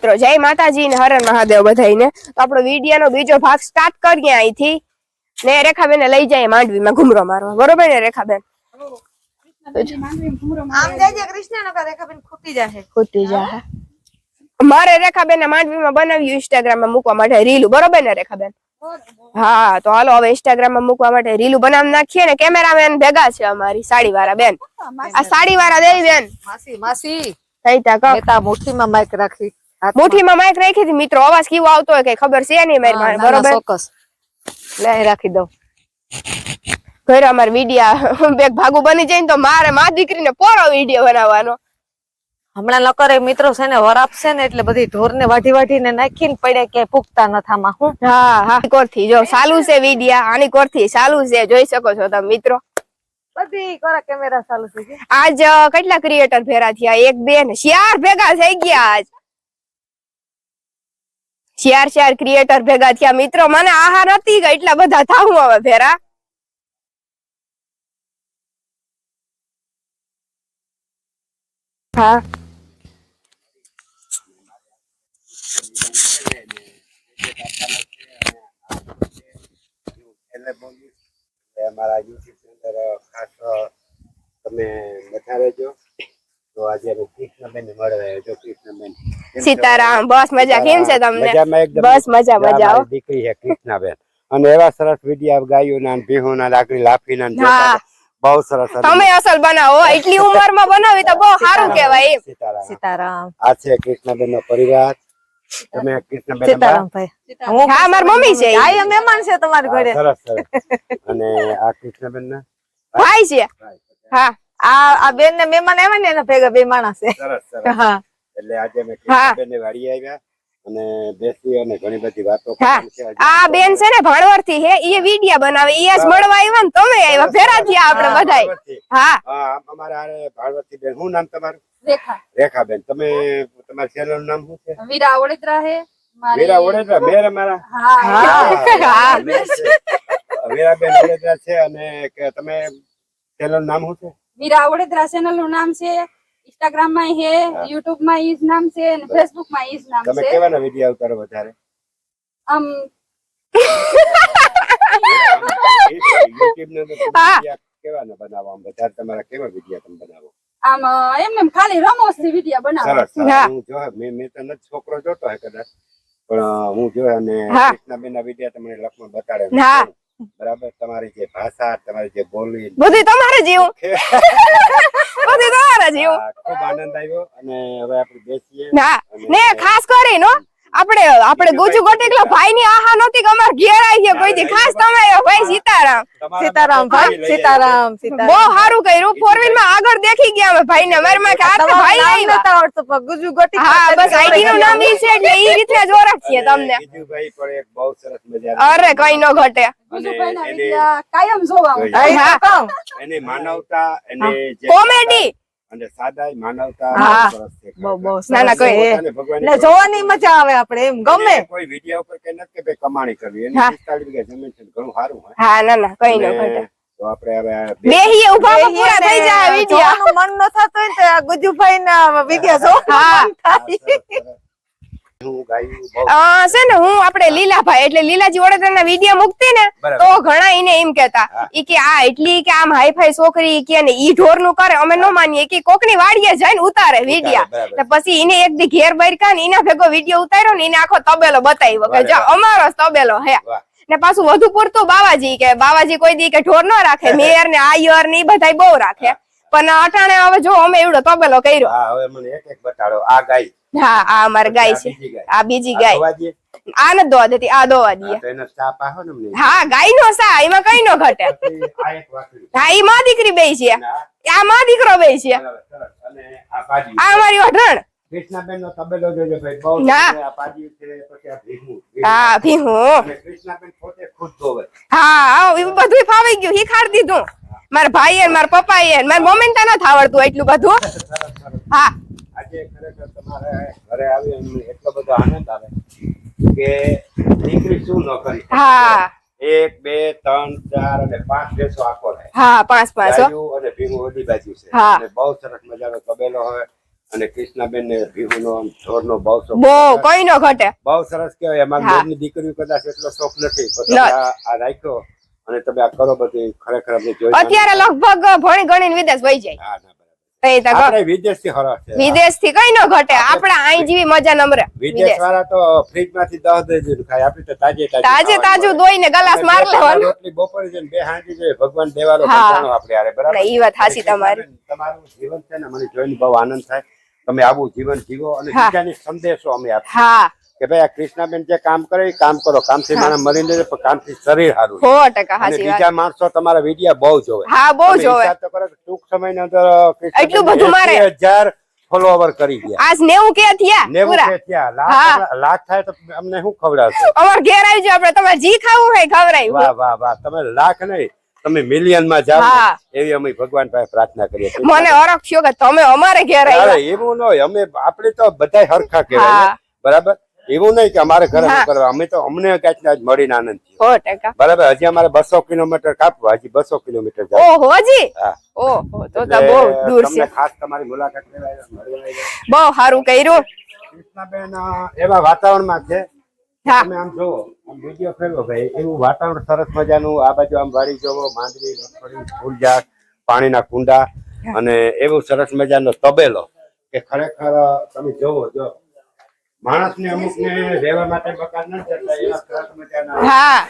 મિત્રો જય માતાજી ને હરણ મહાદેવ બધાઈને તો આપણો વિડીયાનો બીજો ભાગ સ્ટાર્ટ કરીએ અહીંથી. ને રેખાબેન લઈ જાય માંડવીમાં ઘુમરો મારવા. બરોબર ને રેખાબેન? આમ રેખાબેન ખૂટી જાહે. ખૂટી જા મારે રેખાબેન માંડવીમાં બનાવ્યું ઇન્સ્ટાગ્રામમાં મૂકવા માટે રીલું. બરોબર ને રેખાબેન? હા તો હાલો હવે ઇન્સ્ટાગ્રામમાં મૂકવા માટે રીલું બનાવી નાખીએ ને કેમેરામેન ભેગા છે અમારી સાડી વાળા બેન આ સાડી વાળા દેવી બેન. માસી માસી. થઈ તા કહો. મુઠ્ઠીમાં માઈક રાખી. મુઠ્ઠીમાં માઇક રાખી હતી મિત્રો અવાજ કેવો આવતો હોય કઈ ખબર છે નહીં મારી ના, ના, બરોબર? ચોક્કસ. લે રાખી દઉં. ઘરે અમારે વિડિયા બે ભાગુ બની જાય ને તો મારે મા દીકરીને પોરો વીડિયો બનાવવાનો. હમણાં નકર મિત્રો છે ને વરાપ છે ને એટલે બધી ઢોર ને વાઢી વાઢીને નાખીને પડે કે પૂગતા નથામાં હું? હા હા. કોરથી જો ચાલુ છે વિડિયા આની કોરથી સાલું છે જોઈ શકો છો તમે મિત્રો. બધી કરે કેમેરા ચાલુ છે આજ કેટલા ક્રિએટર ભેરા થયા? એક બે ને ચાર ભેગા થઈ ગયા આજ. ચાર શેર ક્રિએટર ભેગા થયા. મિત્રો, મને આહાર નથી કે એટલા બધા થાવું હવે ભેરા. હા. અમારા યુટ્યુબ ચેનલ ખાસ તમે બધા રહેજો. તો આજે કૃષ્ણબેન મળે જો કૃષ્ણબેન સીતારામ બસ મજા કેમ છે તમને? મજામાં એકદમ? બસ મજા મજા. દીકરી છે કૃષ્ણાબેન અને એવા સરસ વિડિયા ગાયોના ના ભીહુ ના લાકડી લાફી ના હા. બહુ સરસ તમે અસલ બનાવો એટલી ઉંમરમાં બનાવી તો બહુ સારું કહેવાય એમ. સીતારામ. સીતારામ. આ છે કૃષ્ણબેન નો પરિવાર. તમે કૃષ્ણબેન ના સીતારામ ભાઈ. હું હા મારી મમ્મી છે આ આય મહેમાન છે તમારી ઘરે. સરસ સરસ. અને આ કૃષ્ણબેન ના ભાઈ છે. હા. આ આ બેન ને મહેમાન આવ્યા ને એના ભેગા બે માણસ. સરસ સરસ. હા. એટલે આજે અમે બેન ને વાડી આવ્યા અને બેસી અને ઘણી બધી વાતો આ બેન છે ને ભણવરથી હે ઈ વિડિયા બનાવે ઈ આજ મળવા આવ્યા ને તમે આવ્યા ફેરા થયા આપણે બધાય. હા. હા, અમારા હારે થી બેન શું નામ તમારું? રેખા. બેન તમે તમારા ચેનલનું નામ શું છે? વીરા ઓળેદરા હે વીરા ઓડેદરા મેર અમારા? હા હા. વીરા બેન વીરાબેન છે અને તમે ચેનલનું નામ શું છે? વીરા ઓળેદરા ચેનલનું નામ છે ઇન્સ્ટાગ્રામમાં હે યુટ્યુબમાં ઈજ નામ છે અને ફેસબુકમાં ઈજ નામ છે. તમે કેવાના વિડિયો ઉતારો વધારે? આમ યુટ્યુબ ને કેવાના બનાવો આમ વધારે? તમારા કેવા વિડિયો તમે બનાવો? આમ એમ એમ ખાલી રમોસથી વિડિયો બનાવે. સરસ. હું. જો મેં મેં તો નથી છોકરો જોતો હે કદાચ. પણ હું જો અને. કૃષ્ણાબેન ના વીડિયો તમને લખમાં બતાડે. હા. બરાબર? તમારી જે ભાષા તમારી જે બોલી બધી તમારે જેવું. બધી તમારે જેવું. ખૂબ આનંદ આવ્યો અને હવે આપણે બેસીએ. ના ને ખાસ કરીને આપણે આપણે ગુજુ ગોટેકલો ભાઈ ની આહા નહોતી કે અમાર ઘેર આવી ગયા કોઈ દી. ખાસ તમે ભાઈ સીતારામ. સીતારામ ભાઈ સીતારામ સીતારામ. બહુ સારું કર્યું. ફોર વ્હીલમાં આગળ દેખી ગયા અમે ભાઈ ને અમારે માં કે આ તો ભાઈ આવી નતા આવડતું પણ ગુજુ ગોટી હા બસ આઈડી નું નામ ઈ છે એટલે ઈ રીતે જ ઓળખીએ તમને. ગીજુભાઈ પણ એક બહુ સરસ મજાના અરે કઈ નો ઘટે. કાયમ જોવા. એની માનવતા એને કોમેડી. અને સાદાઈ માનવતા બહુ બહુ બહુ ના, ના, કોઈ- છે. પોતાને ભગવાનની એટલે જોવાની મજા આવે આપણે એમ ગમે. કોઈ વીડિયો ઉપર કઈ નથી કે ભાઈ કમાણી કરવી એની હા. 45 વીઘા જમીન છે ઘણું સારું હોય. હા ના ના કઈ ન ઘટે. તો આપણે હવે બે- બેહીએ ઊભા પૂરા થઈ જાય વિડિયો મન ન થતું હોય તો ગુજુભાઈ ના વીડિયો જો હા. છે ને હું આપણે લીલાભાઈ એટલે લીલાજી વડોદરા વીડિયો મૂકતી ને તો ઘણા એને એમ કેતા ઈ કે આ એટલી કે આમ હાઈફાઈ છોકરી કે ને ઈ ઢોરનું કરે અમે ન માનીએ. કે કોકની વાડીએ જઈને ઉતારે વિડિયા. બરાબર. પછી એને એક દી ઘેર બહાર ને એના ભેગો વીડિયો ઉતાર્યો ને એને આખો તબેલો બતાવ્યો કે જો અમારો તબેલો હે. ને પાછું વધુ પૂરતું બાવાજી કે બાવાજી કોઈ દી કે ઢોર ન રાખે મેયર ને આયર ને એ બધાય બહુ રાખે. પણ અટાણે હવે જો અમે એવડો તબેલો કર્યો. હા હવે મને એક એક બતાડો. આ ગાય. હા આ અમાર ગાય છે. આ બીજી ગાય. આ ન દોવા દેતી આ દોવા દઈએ હા, એનો ચા પાહો ને મને હા ગાય નો સા એમાં કઈ નો ઘટે. આ એક વાકડી. હા ઈ માં દીકરી બે છે. આ માં દીકરો બે છે. અને આ પાજી. આ અમારી વઢણ કૃષ્ણાબેન નો તબેલો જોજો ભાઈ બહુ આ પાજી છે પછી આ ભીમું. હા અને કૃષ્ણાબેન પોતે ખુદ ધોવે. હા હા બધું ફાવી ગયું શીખાડ દીધું. મારા ભાઈ મારા પપ્પા એ મારા મમ્મી ને નથી આવડતું એટલું બધું. હા. આજે ખરેખર તમારે ઘરે આવી અમને એટલો બધો આનંદ આવે કે દીકરી શું ન કરી હા. એક બે ત્રણ ચાર અને પાંચ દેશો આખો રહે. હા પાંચ પાંચ અને ભીમું બધી બાજુ છે. અને બહુ સરસ મજાનો તબેલો હોય અને કૃષ્ણાબેન ને ભીહુનો ઢોરનો બહુ શોખ બહુ કોઈ નો ઘટે. બહુ સરસ કહેવાય. અમારી દીકરીઓ કદાચ એટલો શોખ નથી આ રાખ્યો અને તમે આ કરો બધી ખરેખર અમને જોઈ અત્યારે લગભગ ભણી ગણીને વિદેશ વહી જાય. હા ના બરાબર. તઈ તો ગ- આપણે વિદેશથી હરખ છે. વિદેશથી કઈ નો ઘટે. આપડા અહીં જેવી મજા નમરે વિદેશ વિદેશ. વાળા તો ફ્રીજમાંથી દસ દસ ખાય. આપડે તો તાજે તાજે તાજું દોઈને ગલાસ માર લેવાનું. રોટલી બપોરે છે બે હાંજી છે ભગવાન દેવાનો હા. આપણે હારે, બરાબર? ના, વાત હાચી તમારી. તમારું જીવન છે ને મને જોઈને બહુ આનંદ થાય. તમે આવું જીવન જીવો અને બીજાને સંદેશો અમે આપીએ. હા. કે ભાઈ આ કૃષ્ણાબેન જે કામ કરે એ કામ કરો. કામથી મરી લે પણ કામથી શરીર સારું સો ટકા અને બીજા માણસો તમારા વિડિયા બહુ જોવે હા બહુ જોવે ટૂંક સમયની અંદર એટલું બધું મારે. હજાર ફોલોવર કરી ગયા. આજ નેવું કે થયા નેવું કે થયા. લાખ લાખ થાય તો અમને શું ખવડાવશો? અમાર ઘેર આવી જાવ આપણે. તમારે જી ખાવું હોય ખવડાવી વાહ વાહ વાહ. તમે લાખ નહીં. તમે મિલિયનમાં જાવ એવી અમે ભગવાન પાસે પ્રાર્થના કરીએ મને અરખ થયો કે તમે અમારે ઘેર આવ્યા. એવું ન હોય. અમે આપણે તો બધા હરખા કહેવાય બરાબર? એવું નહીં કે અમારે ઘરે કરવા? અમે તો અમને ક્યાંક કાંઈક મળીને આનંદ થયો. બરાબર? હજી અમારે બસો કિલોમીટર કાપવા હજી બસો કિલોમીટર ઓહો જી ઓહો તો બહુ દૂર છે. ખાસ તમારી મુલાકાત. બહુ સારું કર્યું. કૃષ્ણાબેન એવા વાતાવરણમાં છે. તમે આમ જોવો આમ વીડિયો ફેરવો ભાઈ. એવું વાતાવરણ સરસ મજાનું આ બાજુ આમ વાડી જોવો માંદરી મગફળી ફૂલઝાડ પાણીના કુંડા અને એવું સરસ મજાનો તબેલો કે ખરેખર તમે જોવો જો. માણસને અમુકને રહેવા માટે મકાન ન જતા એવા સરસ મજાના હા.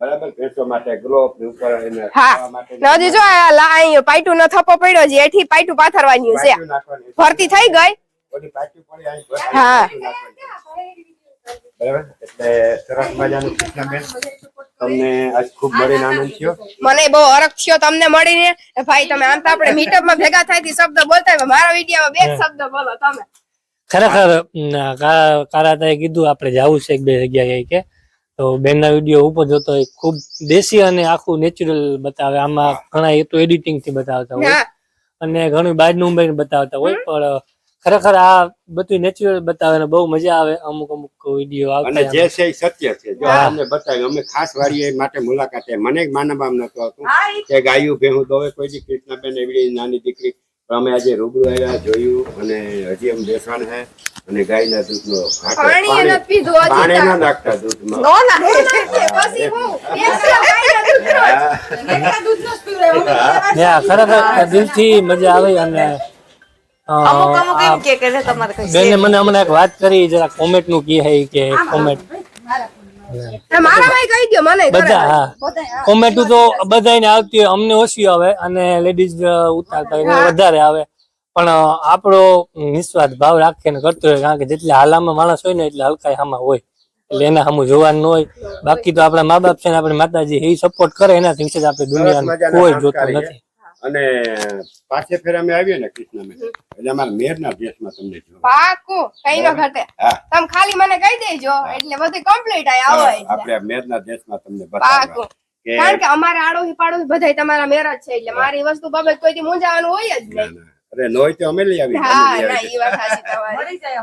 બરાબર? ભેંસો માટે ગ્લોબ ઉપર એને હા. ખાવા માટે ને હજી જો આ લા- અહીં પાઇટું નો પડ્યો છે એથી પાઇટું પાથરવાની છે. ભરતી થઈ ગઈ? બધી પાટિયું પડી અહીં હા. બરાબર? એટલે સરસ મજાનું કૃષ્ણબેન તમને આજ ખૂબ મળીને આનંદ થયો. મને બહુ અરખ થયો તમને મળીને. ભાઈ તમે આમ તો આપણે મીટઅપમાં ભેગા થાયથી શબ્દ બોલતા મારા વિડીયોમાં બે શબ્દ બોલો તમે. ખરેખર કારાતાએ કીધું આપણે જવું છે એક બે જગ્યાએ કે. તો બેનના વીડિયો ઉપર જોતો હોય ખૂબ દેશી અને આખું નેચરલ બતાવે. આમાં ઘણા એ તો એડિટિંગથી બતાવતા હોય. અને ઘણું બહાર ઉમેરીને બતાવતા હોય પણ ખરેખર આ બધું નેચરલ બતાવે ને બહુ મજા આવે. અમુક અમુક વીડિયો અને જે છે એ સત્ય છે. જો અમને બતાવ્યું અમે ખાસ વાળી માટે મુલાકાતે મને માનવામાં નતો હતું કે ગાયું ભેહું દોવે કોઈ દી. કૃષ્ણબેન એવી નાની દીકરી અમે આજે રૂબરૂ આવ્યા જોયું અને હજી એમ બેસવાના છે. અને ગાયના દૂધનો. પાણી. ન નાખતા દૂધમાં. ખરેખર દિલથી મજા આવે અને બેને મને હમણાં એક વાત કરી જરા કોમેન્ટનું કહે કે કોમેન્ટ બધા તો બધાને આવતી હોય અમને ઓછી આવે અને લેડીઝ ઉતારતા હોય વધારે આવે. પણ આપણો નિસ્વાર્થ ભાવ રાખીને કરતો હોય કારણ કે જેટલા હાલામાં માણસ હોય ને એટલે હલકાઈ હામાં હોય. એટલે એના સામું જોવાનું ન હોય. બાકી તો આપણા મા બાપ છે ને આપણે માતાજી એ સપોર્ટ કરે એનાથી. વિશે આપણે દુનિયાને કોઈ જોતું નથી. અને પાછે ફેર અમે આવીએ ને કૃષ્ણબેન એટલે અમારા મેરના દેશમાં તમને જોવા. પાકું કઈ નો ઘટે તમે ખાલી મને કહી દેજો એટલે બધું કમ્પ્લીટ આય આવો આપણે મેર ના તમને માં તમને કે કારણ કે અમારે આડોશી પાડોશી બધાય તમારા મેર જ છે એટલે મારી વસ્તુ બાબત કોઈથી મૂંઝાવાનું હોય જ ના, નહીં. ના. અરે નોય તો અમે લઈ આવી ના.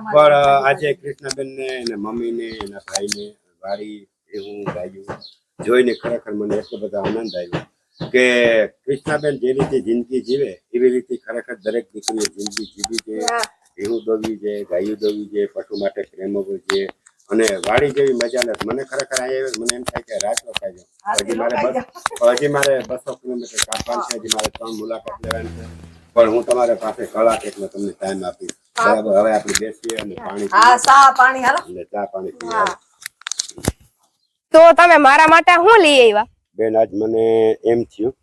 પણ આજે કૃષ્ણબેન ને એના મમ્મી ને એના ભાઈ ને વાડી એવું હું ગાયું જોઈને ખરેખર મને એટલો બધો આનંદ આવ્યો. કે કૃષ્ણાબેન જે રીતે જિંદગી જીવે એવી રીતે ખરેખર દરેક દીકરીએ જિંદગી જીવી છે. હા. ભેહું દોવી છે ગાયું દોવી છે પશુ માટે પ્રેમ હોવો છે. અને વાડી જેવી મજા નથી. મને ખરેખર અહીંયા મને એમ થાય કે રાત રોકાઈ જાઉં હજી મારે બસ હજી મારે બસો કિલોમીટર કાપવાનું છે હજી મારે ત્રણ મુલાકાત લેવાની છે. પણ હું તમારા પાસે કલાક એટલો તમને ટાઈમ આપીશ. બરાબર? હવે આપણે બેસીએ અને પાણી પાણી ચા પાણી તો તમે મારા માટે શું લઈ આવ્યા? બેન આજ મને એમ થયું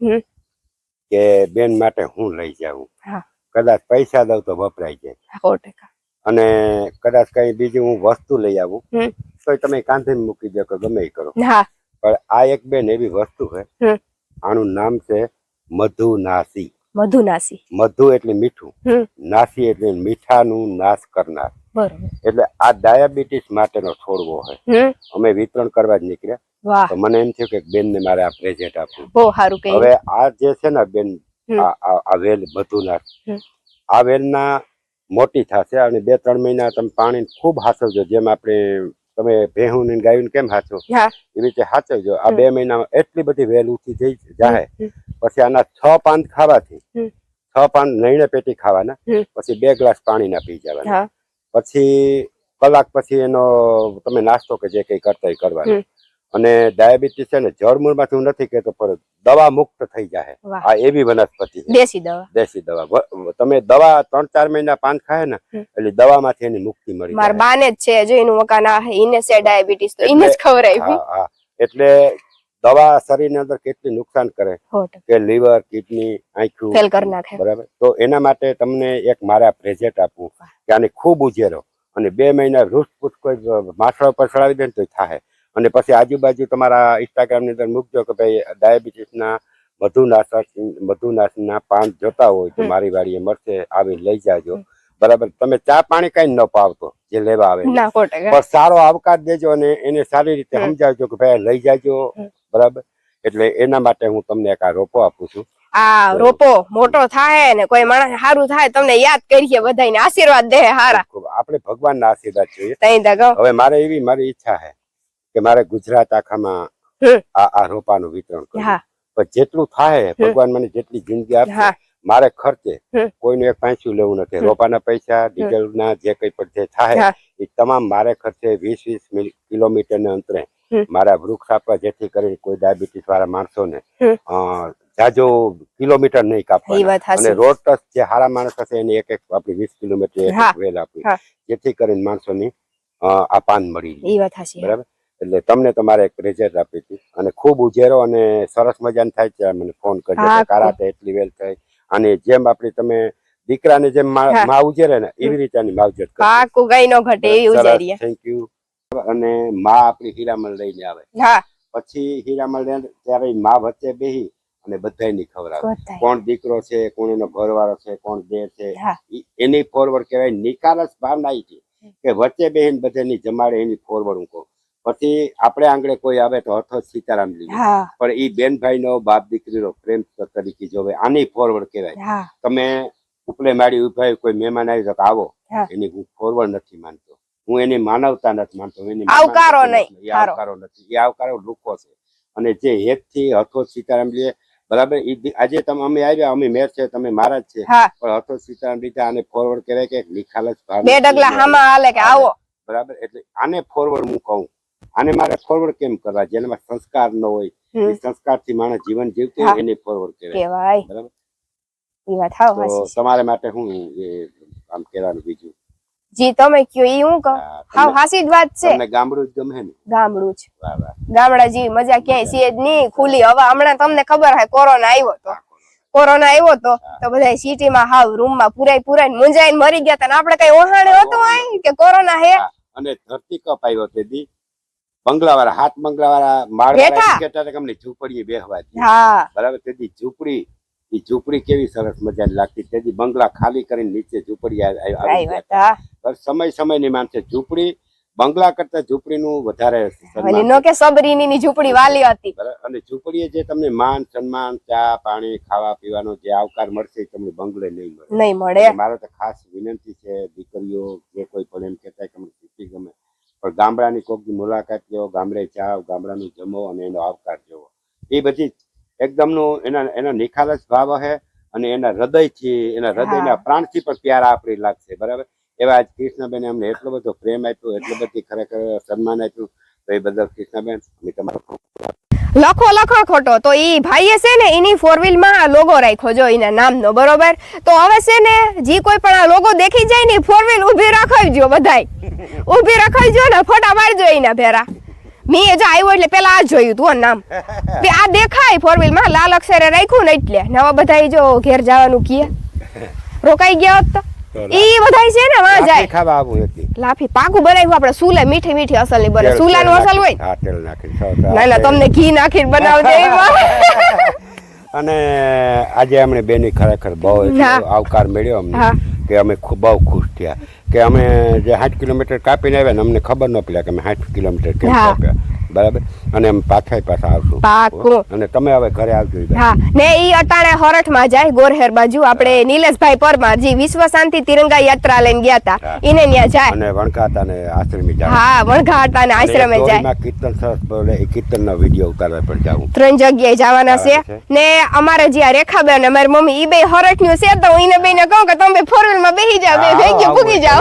કે બેન માટે હું લઈ જાઉં. કદાચ પૈસા દઉં તો વપરાય જાય. અને કદાચ કઈ બીજી હું વસ્તુ લઈ આવું તો તમે કાંધે મૂકી દો કે ગમે કરો. પણ આ એક બેન એવી વસ્તુ છે આનું નામ છે મધુ નાસી મધુનાસી. મધુ એટલે મીઠું. નાસી એટલે મીઠાનું નાશ કરનાર. એટલે આ ડાયાબિટીસ માટેનો છોડવો હોય. અમે વિતરણ કરવા જ નીકળ્યા. તો મને એમ થયું કે બેન ને મારે આ પ્રેઝેન્ટ આપવું. બહુ સારું કહ્યું. હવે આ જે છે ને બેન આ વેલ બધું હમ. આ વેલના મોટી થશે અને બે ત્રણ મહિના તમે પાણી ખૂબ હાચવજો જેમ આપણે તમે ભેહું ને ગાયું કેમ હાચો એવી રીતે હાચવજો આ બે મહિનામાં એટલી બધી વેલ ઉઠી જઈ જાય પછી આના છ પાંદ ખાવાથી છ પાન નૈણે પેટી ખાવાના પછી બે ગ્લાસ પાણીના પી જવાના. પછી કલાક પછી એનો તમે નાસ્તો કે જે કઈ કરતા એ કરવાનો. અને ડાયાબિટીસ છે ને જળમૂળમાંથી હું નથી કહેતો પણ દવા મુક્ત થઈ જાય. આ એવી વનસ્પતિ દેશી દવા. દેશી દવા. તમે દવા ત્રણ ચાર મહિના પાન ખાય ને. એટલે દવામાંથી એની મુક્તિ મળી મારા બાને જ છે જો એનું મકાન આ ઈને છે ડાયાબિટીસ તો ઇને જ હા હા. એટલે દવા શરીરની અંદર કેટલી નુકસાન કરે? કે લીવર કિડની આંખું? ફેલ કરી નાખે. બરાબર. તો એના માટે તમને એક મારા પ્રેઝેન્ટ આપું કે આને ખૂબ ઉજેરો અને બે મહિના રૂસપૂસ કોઈ માછડા પર ચડાવી દે ને તો થાય અને પછી આજુબાજુ તમારા ઇન્સ્ટાગ્રામની અંદર મૂકજો કે ભાઈ ડાયાબિટીસના મધુનાશક મધુનાશના પાન જોતા હોય તો. મારી વાડીએ મળશે આવી લઈ જાજો. બરાબર. તમે ચા પાણી કઈ ન પાવતો જે લેવા આવે. ના. પણ સારો આવકાર દેજો અને એને સારી રીતે સમજાવજો કે ભાઈ લઈ જાજો. બરાબર? એટલે એના માટે હું તમને એક આ રોપો આપું છું. આ રોપો મોટો થાય ને કોઈ માણસ સારું થાય તમને યાદ કરીએ બધાને આશીર્વાદ દે હારા. આપણે ભગવાનના આશીર્વાદ જોઈએ. હવે મારે એવી મારી ઈચ્છા છે કે મારે ગુજરાત આખામાં આ આ રોપાનું વિતરણ કરવું. પણ જેટલું થાય ભગવાન મને જેટલી જિંદગી આપે મારે ખર્ચે. કોઈનું એક પાંચું લેવું નથી. રોપાના પૈસા ડીઝલના જે કઈ પણ જે થાય એ તમામ મારે ખર્ચે વીસ વીસ કિલોમીટરના અંતરે. મારા વૃક્ષ આપવા જેથી કરીને કોઈ ડાયાબિટીસ વાળા માણસો ને જાજો કિલોમીટર નહીં કાપવા અને રોડ ટચ જે સારા માણસ હશે એને એક એક આપણી વીસ કિલોમીટર વેલ આપવી. જેથી કરીને માણસોની આ પાન મળી એ વાત હાસી બરાબર? એટલે તમને તમારે એક રિઝલ્ટ આપી હતી. અને ખૂબ ઉજેરો અને સરસ મજાનું થાય છે. મને ફોન કરજો કારાતે એટલી વેલ થાય અને જેમ આપણી તમે દીકરાને જેમ માં. ઉજેરે ને એવી રીતે માવજત. પાકું ગઈ નો ઘટે એવી સરસ, થેન્ક you. અને માં આપણી હીરામણ લઈને આવે. પછી હીરામણ લઈને ત્યારે માં વચ્ચે બેહી અને બધાયની ખબર આવે કોણ દીકરો છે કોણ એનો ઘરવાળો છે કોણ દેર છે એની ફોરવર્ડ કહેવાય નિકાલસ ભાવના છે કે વચ્ચે બેહીને બધાની જમાડે એની ફોરવર્ડ હું કહું પછી આપણે આંગળે કોઈ આવે તો હથો સીતારામ લીધો. પણ એ બેનભાઈ નો બાપ દીકરીનો પ્રેમ તરીકે જોવે આની ફોરવર્ડ કહેવાય. તમે ઉપલે માડી ઊભા કોઈ મહેમાન આવી તો આવો. એની હું ફોરવર્ડ નથી માનતો. હું એની માનવતા નથી માનતો એની આવકારો નથી. નહીં, આવકારો નથી. એ આવકારો લુખો છે. અને જે હેતથી હથો સીતારામ લે બરાબર? આજે તમે અમે આવ્યા અમે મેર છે તમે મારા જ છે. પણ હથો સીતારામ લીધા આને ફોરવર્ડ કરે કે નિખાલસ બે ડગલા હામાં હાલે કે આવો. બરાબર? એટલે આને ફોરવર્ડ હું કહું. આને મારે ફોરવર્ડ કેમ કરવા? જેનામાં સંસ્કાર ન હોય એ સંસ્કારથી માણસ જીવન જીવતું હોય એને ફોરવર્ડ કહેવાય. કેવાય બરાબર? તમારે માટે હું આમ કહેવાનું બીજું. જી તમે કયો ઈ હું કહું? હાવ હાસી જ વાત છે. તમને ગામડું જ ગમે ને? ગામડું જ. વાહ વાહ. ગામડા જી મજા ક્યાંય છે જ નહીં ખુલી. હવા હમણાં તમને ખબર હે કોરોના આવ્યો તો. કોરોના. આવ્યો તો તો બધા સિટી માં હાવ રૂમમાં પુરાઈ પુરાઈ મુંજાઈને મરી ગયા તા આપણે કઈ ઓહાણે હતું આય કે કોરોના હે? અને ધરતી કપ આવ્યો તે દી. બંગલાવાળા હાથ બંગલાવાળા માળ બેઠા. કે તમને ઝૂંપડીએ બેહવા હા. બરાબર તેથી ઝૂંપડી એ ઝૂંપડી કેવી સરસ મજાની લાગતી. તેથી બંગલા ખાલી કરીને નીચે ઝૂંપડી આવી ગયા પણ સમય સમયની માનસે ઝૂંપડી બંગલા કરતા ઝૂંપડીનું વધારે નો કે સબરીની ઝૂંપડી વાલી હતી. અને ઝૂંપડીએ જે તમને માન સન્માન ચા પાણી ખાવા પીવાનો જે આવકાર મળશે તમને બંગલે નહીં મળે. નહીં મળે. મારે તો ખાસ વિનંતી છે દીકરીઓ જે કોઈ પણ એમ કહેતા હોય કે અમને સિટી ગમે પણ ગામડાની કોકની મુલાકાત લો ગામડે જાઓ ગામડાનું જમો અને એનો આવકાર જોવો. એ બધી એકદમનું એના એના નિખાલસ ભાવ હે અને એના હૃદયથી એના હૃદયના પ્રાણથી પણ પ્યાર આપણી લાગશે બરાબર? એવા આજ કૃષ્ણબેન અમને એટલો બધો પ્રેમ આપ્યો એટલો બધી ખરેખર સન્માન આપ્યું. તો એ બદલ કૃષ્ણબેન અમે તમારો લખો લખો ખોટો. તો ઈ ભાઈએ છે ને એની ફોર વ્હીલમાં લોગો રાખ્યો જો એના નામનો બરોબર? તો હવે છે ને જી કોઈ પણ આ લોગો દેખી જાય ને ફોર વ્હીલ ઊભી રખાવજો બધાય. ઊભી રખાવજો ને ફોટા પાડજો એના ભેરા. મેં જો આવ્યો એટલે પેલા આ જોયું તું નામ આ દેખાય ફોર વ્હીલમાં. લાલ અક્ષરે રાખ્યું ને એટલે. નવા બધા જો ઘેર જવાનું કીએ રોકાઈ ગયા હોત તો. ઈ બધાય છે ને વાં જાય. ખાવા આવું હતી લાફી પાકું બનાવ્યું આપણે સુલે મીઠી મીઠી અસલની બને. સુલા સુલાનું અસલ હોય હા તેલ નાખી. ના ના તમને ઘી નાખીને બનાવજો અને આજે અમને બેની ખરેખર બહુ આવકાર મળ્યો અમને. કે અમે ખૂબ બહુ ખુશ થયા. કે અમે જે સાઠ કિલોમીટર કાપીને આવ્યા ને અમને ખબર ન પડે કે અમે સાઠ કિલોમીટર કેમ. કાપ્યા. બરાબર? અને એમ પાછા પાછા આવશું. પાકું. અને તમે હવે ઘરે આવજો હા. ને ઈ અટાણે હોરઠમાં જાય ગોરહેર બાજુ. આપણે નીલેશભાઈ પરમાર જે વિશ્વ શાંતિ તિરંગા યાત્રા લઈને ગયા હતા ઈને ન્યા જાય. અને વણકાતા ને આશ્રમી જાય. હા વણઘાટા ને આશ્રમે જાય. કીર્તન સરસ બોલે એ કીર્તન નો વીડિયો ઉતારવા પણ જાવ ત્રણ જગ્યાએ જવાના છે. ને અમારે જ્યાં રેખાબેન અમારી મમ્મી ઈ બે હરઠનું છે તો હું ઈને બેને કહું કે તમે ફોરમાં બેસી જાવ બે ભેગી ભૂગી જાવ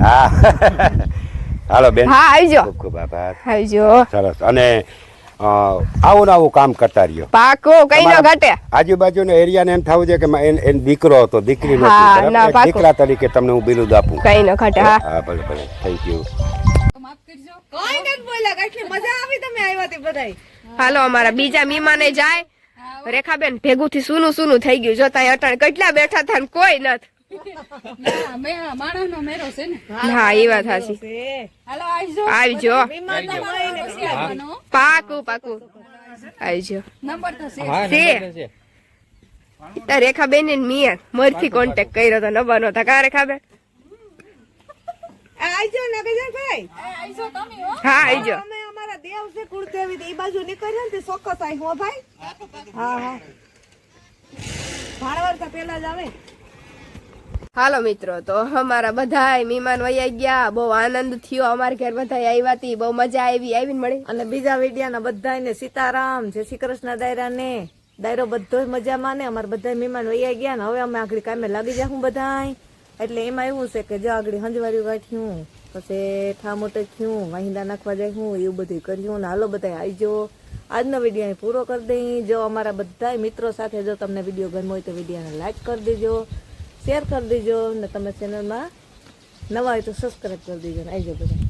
હા. હાલો બેન. હા આવજો. ખૂબ ખૂબ આભાર. આવજો. સરસ. અને આવું ને આવું કામ કરતા રહ્યો. પાકો કઈ ન ઘટે. એરિયા ને એમ થવું છે કે એન- દીકરો હતો દીકરી નથી. હા, બરાબર? ના, એક પાકું. દીકરા તરીકે તમને હું બિરુદ આપું. કઈ ન ઘટે હા. હા ભલે ભલે. થેન્ક યુ માફ કઈ નથી બોલ્યા. મજા આવી તમે આવ્યા તે બધાય. હાલો અમારા બીજા મીમાને જાય. રેખાબેન ભેગું થી સુનું સુનું થઈ ગયું. જોતા અહીં અટાણ કેટલા બેઠા હતા કોઈ નથી. ના, મે- માણસનો મેરો છે ને. હા એ વાત સાચી આવજો. પાકું પાકું. આવજો. રેખા બેન છે. છે. રેખાબેન ને મિયા મરથી કોન્ટેક્ટ કર્યો તો નંબર નતો કા રેખા બેન હો. હા આવજો. અમે અમારા દેવ છે કુળદેવી એ બાજુ નીકળ્યો ને તે ચોક્કસ આવી હો ભાઈ. હા હા. ભાણવરતા પેલા જ આવે. હાલો મિત્રો, તો અમારા બધાય મહેમાન વયા ગયા. બહુ આનંદ થયો. અમારા ઘેર બધા આવ્યા હતી બહુ મજા આવી. આવીને મળી. અને બીજા વિડિયાના બધાને સીતારામ, જય શ્રી કૃષ્ણ દાયરા ને દાયરો બધો મજામાં ને? અમારા બધા મહેમાન વૈયા ગયા ને હવે અમે આગળ કામે લાગી જાઉં બધાય. એટલે એમાં એવું છે કે જો આગળ હંજવાર્યું ગાંઠ્યું પછી ઠામો થયું, વાહિંદા નાખવા જાય એવું બધું કર્યું ને હાલો બધા આવજો આજનો વીડિયો પૂરો કરી દઈ. જો અમારા બધા મિત્રો સાથે જો તમને વીડિયો ગમ્યો હોય તો વિડીયોને લાઈક કરી દેજો. શેર કરી દેજો ને તમે ચેનલમાં નવા હોય તો સબસ્ક્રાઈબ કરી દેજો ને જાઓ બધા.